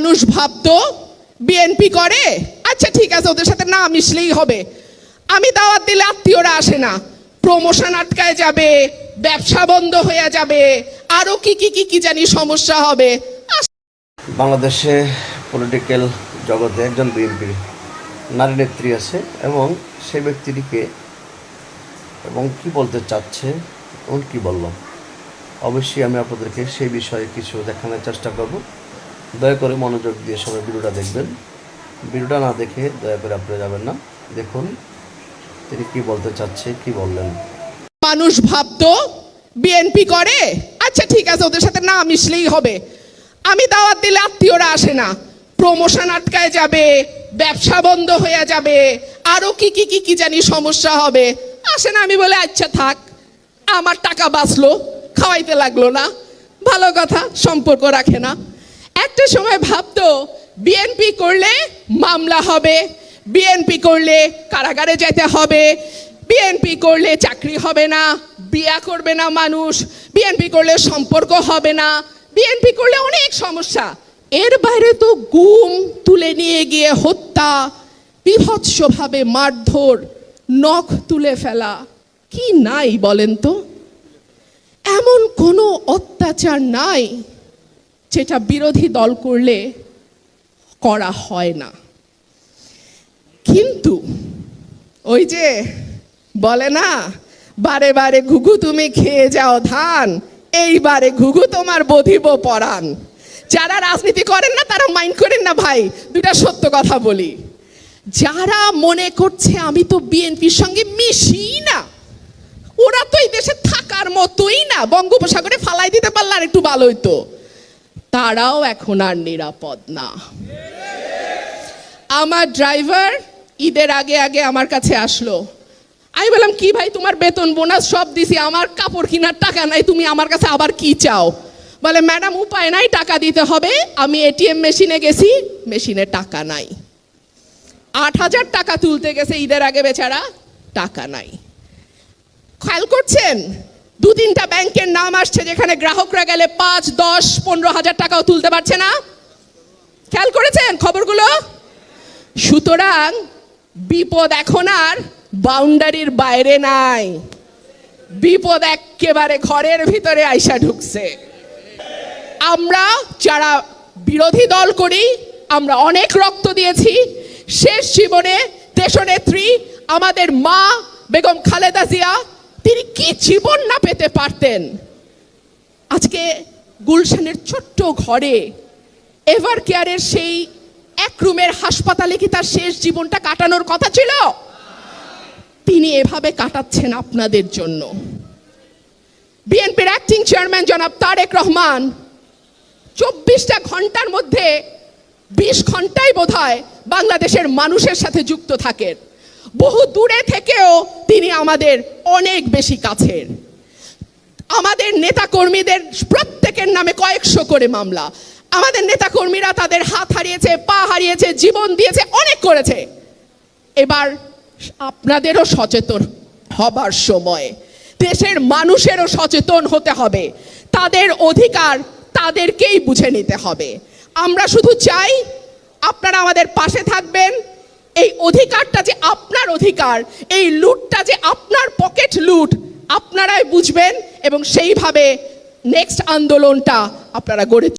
মানুষ ভাবতো বিএনপি করে আচ্ছা ঠিক আছে, ওদের সাথে না মিশলেই হবে। আমি দাওয়াত দিলে আত্মীয়রা আসে না। প্রমোশন আটকায় যাবে, ব্যবসা বন্ধ হয়ে যাবে, আরও কি কি কি কি জানি সমস্যা হবে। বাংলাদেশে পলিটিক্যাল জগতে একজন বিএনপির নারী নেত্রী আছে এবং সে ব্যক্তিটিকে এবং কি বলতে চাচ্ছে, এবং কি বলল? অবশ্যই আমি আপনাদেরকে সেই বিষয়ে কিছু দেখানোর চেষ্টা করব। দয়া করে মনোযোগ দিয়ে সবাই ভিডিওটা দেখবেন। ভিডিওটা না দেখে দয়া করে আপনারা যাবেন না। দেখুন, তিনি কি বলতে চাচ্ছে, কি বললেন? মানুষ ভাবতো বিএনপি করে। আচ্ছা ঠিক আছে, ওদের সাথে না মিশলেই হবে। আমি দাওয়াত দিলে আত্মীয়রা আসে না। প্রমোশন আটকায় যাবে, ব্যবসা বন্ধ হয়ে যাবে। আরও কি কি কি কি জানি সমস্যা হবে। আসে না, আমি বলে আচ্ছা থাক। আমার টাকা বাঁচলো, খাওয়াইতে লাগল না। ভালো কথা, সম্পর্ক রাখে না। একটা সময় ভাবতো, বিএনপি করলে মামলা হবে, বিএনপি করলে কারাগারে যেতে হবে, বিএনপি করলে চাকরি হবে না, বিয়া করবে না মানুষ, বিএনপি করলে সম্পর্ক হবে না, বিএনপি করলে অনেক সমস্যা। এর বাইরে তো গুম তুলে নিয়ে গিয়ে হত্যা, বিভৎসভাবে মারধর, নখ তুলে ফেলা, কি নাই বলেন তো? এমন কোনো অত্যাচার নাই। যেটা বিরোধী দল করলে করা হয় না। কিন্তু ওই যে বলে না, বারে বারে ঘুঘু তুমি খেয়ে যাও ধান এইবারে ঘুঘু তোমার বধিব পরাণ। যারা রাজনীতি করেন না, তারা মাইন্ড করেন না ভাই দুটা সত্য কথা বলি। যারা মনে করছে আমি তো বিএনপির সঙ্গে মিশি না, ওরা তো এই দেশে থাকার মতোই না, বঙ্গোপসাগরে ফালাই দিতে পারলে আর একটু ভালো হইতো। তারাও এখন আর নিরাপদ না। আমার ড্রাইভার ঈদের আগে আগে আমার কাছে আসলো। আমি বললাম, কি ভাই, তোমার বেতন বোনাস সব দিছি, আমার কাপড় কেনার টাকা নাই, তুমি আমার কাছে আবার কি চাও? বলে, ম্যাডাম, উপায় নাই, টাকা দিতে হবে, আমি এটিএম মেশিনে গেছি, মেশিনে টাকা নাই। আট হাজার টাকা তুলতে গেছে ঈদের আগে বেচারা, টাকা নাই। খেয়াল করছেন? দু তিনটা ব্যাংকের নাম আসছে যেখানে গ্রাহকরা গেলে পাঁচ, দশ, পনেরো হাজার টাকাও তুলতে পারছে না। খেয়াল করেছেন খবরগুলো? সুতরাং বিপদ এখন আর বাউন্ডারির বাইরে নাই। বিপদ একেবারে ঘরের ভিতরে আইসা ঢুকছে। আমরা যারা বিরোধী দল করি, আমরা অনেক রক্ত দিয়েছি। শেষ জীবনে দেশনেত্রী আমাদের মা বেগম খালেদা জিয়া তিনি কি জীবন না পেতে পারতেন? আজকে গুলশানের ছোট্ট ঘরে এভার কেয়ারের সেই এক রুমের হাসপাতালে কি তার শেষ জীবনটা কাটানোর কথা ছিল? তিনি এভাবে কাটাচ্ছেন আপনাদের জন্য। বিএনপির অ্যাক্টিং চেয়ারম্যান জনাব তারেক রহমান, চব্বিশটা ঘণ্টার মধ্যে বিশ ঘন্টাই বোধ বাংলাদেশের মানুষের সাথে যুক্ত থাকেন। বহু দূরে থেকেও তিনি আমাদের অনেক বেশি কাছের। আমাদের নেতা কর্মীদের প্রত্যেকের নামে কয়েকশো করে মামলা। আমাদের নেতা কর্মীরা তাদের হাত হারিয়েছে, পা হারিয়েছে, জীবন দিয়েছে, অনেক করেছে। এবার আপনাদেরও সচেতন হবার সময়। দেশের মানুষেরও সচেতন হতে হবে। তাদের অধিকার তাদেরকেই বুঝে নিতে হবে। আমরা শুধু চাই আপনারা আমাদের পাশে থাকবেন এই অধিকারটা যে আপনার অধিকার, এই লুটটা যে আপনার পকেট লুট, আপনারাই বুঝবেন এবং সেইভাবে নেক্সট আন্দোলনটা আপনারা গড়ে